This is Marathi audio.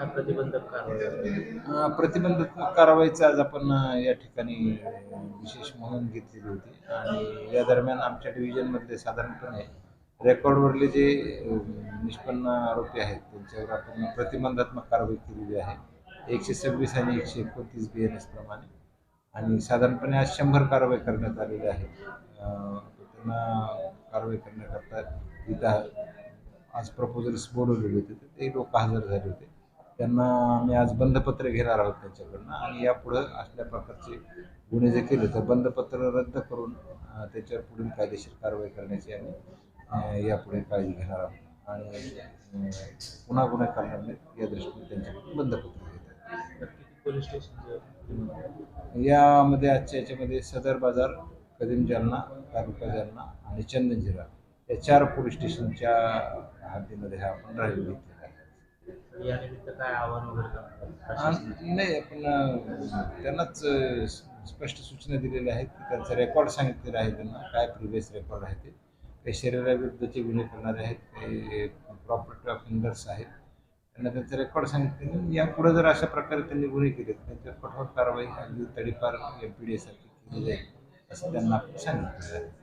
काय प्रतिबंधक कारवाई प्रतिबंधात्मक कारवाईचा आज आपण या ठिकाणी विशेष मोहीम घेतलेली होती. आणि या दरम्यान आमच्या डिव्हिजनमधले साधारणपणे रेकॉर्डवरले जे निष्पन्न आरोपी आहेत त्यांच्यावर आपण प्रतिबंधात्मक कारवाई केलेली आहे. एकशे सव्वीस आणि एकशे एकोणतीस बी एन एस प्रमाणे. आणि साधारणपणे आज शंभर कारवाई करण्यात आलेल्या आहेत त्यांना कारवाई करण्याकरता इथं आज प्रपोजल्स बोलवलेले होते. तर ते लोक हजर झाले होते. त्यांना आम्ही आज बंधपत्र घेणार आहोत त्यांच्याकडनं आणि यापुढं असल्या प्रकारचे गुन्हे जे केले तर बंधपत्र रद्द करून त्याच्यावर पुढील कायदेशीर कारवाई करण्याची आम्ही यापुढे काळजी घेणार आहोत. आणि पुन्हा गुन्हे करणार नाहीत या दृष्टीने त्यांच्याकडून बंधपत्र घेत आहे किती पोलीस स्टेशन यामध्ये आजच्या याच्यामध्ये सदर बाजार कदीम जालना तालुका जालना आणि चंदनजिरा या चार पोलीस स्टेशनच्या हद्दीमध्ये हा आपण राहिलो काय आव्हान वगैरे नाही आपण अं, त्यांनाच स्पष्ट सूचना दिलेल्या आहेत की त्यांचा रेकॉर्ड सांगितलेला आहे त्यांना काय प्रिव्हियस रेकॉर्ड आहे ते. काही शरीराविरुद्धचे गुन्हे करणारे आहेत काही प्रॉपर्टी ऑफेंडर्स आहेत. त्यांना त्यांचा रेकॉर्ड सांगितले यापुढे जर अशा प्रकारे त्यांनी गुन्हे केले तर त्यांच्यावर कठोर कारवाई अगदी तडीपार एम पी डी एसारखी केली जाईल असं त्यांना आपण सांगितलेलं आहे.